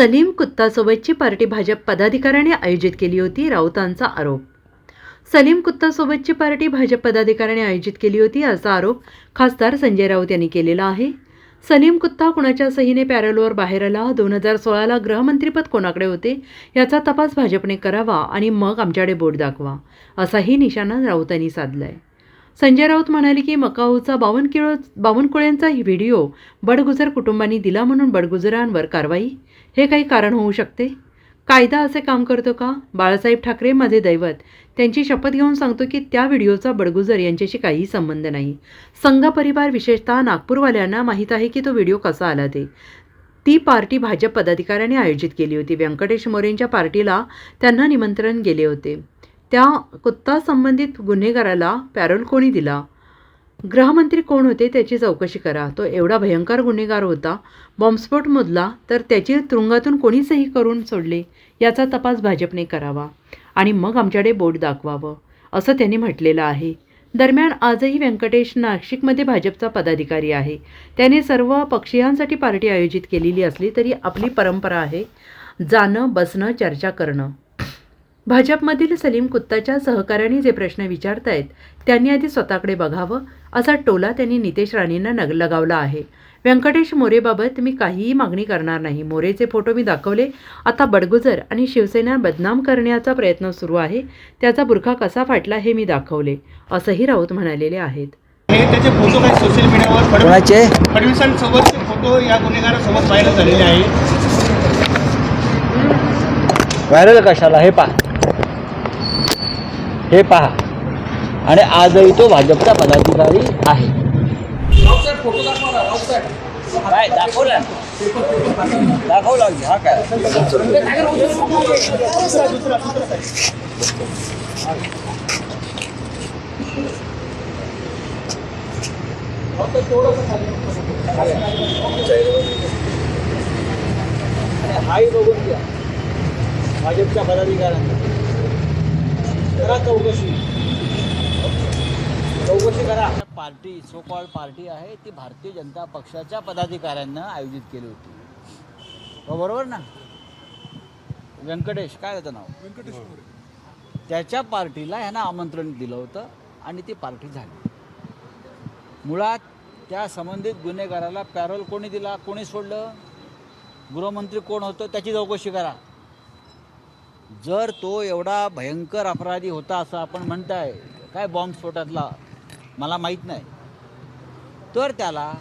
सलीम कुत्तासोबतची पार्टी भाजप पदाधिकाऱ्याने आयोजित केली होती राऊतांचा आरोप. सलीम कुत्तासोबतची पार्टी भाजप पदाधिकाऱ्याने आयोजित केली होती असा आरोप खासदार संजय राऊत यांनी केलेला आहे. सलीम कुत्ता कुणाच्या सहीने पॅरोलवर बाहेर आला? दोन हजार सोळाला गृहमंत्रीपद कोणाकडे होते? याचा तपास भाजपने करावा आणि मग आमच्याकडे बोट दाखवा असाही निशाणा राऊतांनी साधलाय. संजय राऊत म्हणाले की मकाऊचा बावन किलो बावन्न ही व्हिडिओ बडगुजर कुटुंबांनी दिला म्हणून बडगुजरांवर कारवाई. हे काही कारण होऊ शकते? कायदा असे काम करतो का? बाळासाहेब ठाकरे माझे दैवत. त्यांची शपथ घेऊन सांगतो की त्या व्हिडिओचा बडगुजर यांच्याशी काहीही संबंध नाही. संघ परिवार विशेषतः नागपूरवाल्यांना माहीत आहे की तो व्हिडिओ कसा आला ते. ती पार्टी भाजप पदाधिकाऱ्यांनी आयोजित केली होती. व्यंकटेश मोरेंच्या पार्टीला त्यांना निमंत्रण गेले होते. त्या कुत्ता संबंधित गुन्हेगाराला पॅरोल कोणी दिला? गृहमंत्री कोण होते त्याची चौकशी करा. तो एवढा भयंकर गुन्हेगार होता. बॉम्बस्फोट मोदला तर त्याची तुरुंगातून कोणी सही करून सोडले याचा तपास भाजपने करावा आणि मग आमच्याकडे बोट दाखवावं असं त्यांनी म्हटलेलं आहे. दरम्यान आजही व्यंकटेश नाशिकमध्ये भाजपचा पदाधिकारी आहे. त्याने सर्व पक्षीयांसाठी पार्टी आयोजित केलेली असली तरी आपली परंपरा आहे जाणं बसणं चर्चा करणं. भाजपमधील सलीम कुत्ताच्या सहकाऱ्यांनी जे प्रश्न विचारतायत त्यांनी आधी स्वतःकडे बघावं असा टोला त्यांनी नितेश राणेंना नग लगावला आहे. व्यंकटेश मोरेबाबत मी काहीही मागणी करणार नाही. मोरेचे फोटो मी दाखवले. आता बडगुजर आणि शिवसेना बदनाम करण्याचा प्रयत्न सुरू आहे. त्याचा बुरखा कसा फाटला हे मी दाखवले असंही राऊत म्हणालेले आहेत. हे त्याचे फोटो काही सोशल मीडियावर फडणवीसांसोबतचे फोटो या गुन्हेगारासोबत व्हायरल झालेले आहे व्हायरल कशाला? हे पहा. हे पहा. आणि आजही तो भाजपचा पदाधिकारी आहे. काय दाखवला हा काय? हाही बघून घ्या. भाजपच्या पदाधिकाऱ्यांना. करा चौकशी. चौकशी करा. पार्टी सो कॉल पार्टी आहे ती भारतीय जनता पक्षाच्या पदाधिकाऱ्यांना आयोजित केली होती. हो, बरोबर ना? व्यंकटेश काय होतं नाव? व्यंकटेश त्याच्या पार्टीला ह्यांना आमंत्रण दिलं होतं आणि ती पार्टी झाली. मुळात त्या संबंधित गुन्हेगाराला पॅरोल कोणी दिला कोणी सोडलं? गृहमंत्री कोण होतं? त्याची चौकशी करा. जर तो एवढा भयंकर अपराधी होता असं आपण म्हणताय काय बॉम्बस्फोटातला मला माहीत नाही. तर त्याला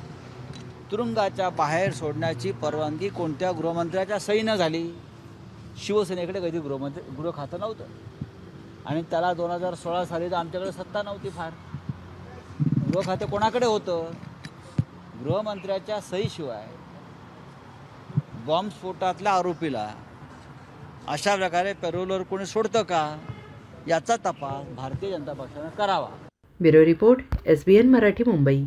तुरुंगाच्या बाहेर सोडण्याची परवानगी कोणत्या गृहमंत्र्याच्या सहीनं झाली? शिवसेनेकडे कधी गृहमंत्री गृह खातं नव्हतं. आणि त्याला दोन हजार सोळा साली तर आमच्याकडे सत्ता नव्हती फार. गृह खातं कोणाकडे होतं? गृहमंत्र्याच्या सहीशिवाय. बॉम्बस्फोटातल्या आरोपीला अशा प्रकारे पेरोलवर कोणी सोडतं का? याचा तपास भारतीय जनता पक्षानं करावा. Bureau report S B N Marathi Mumbai.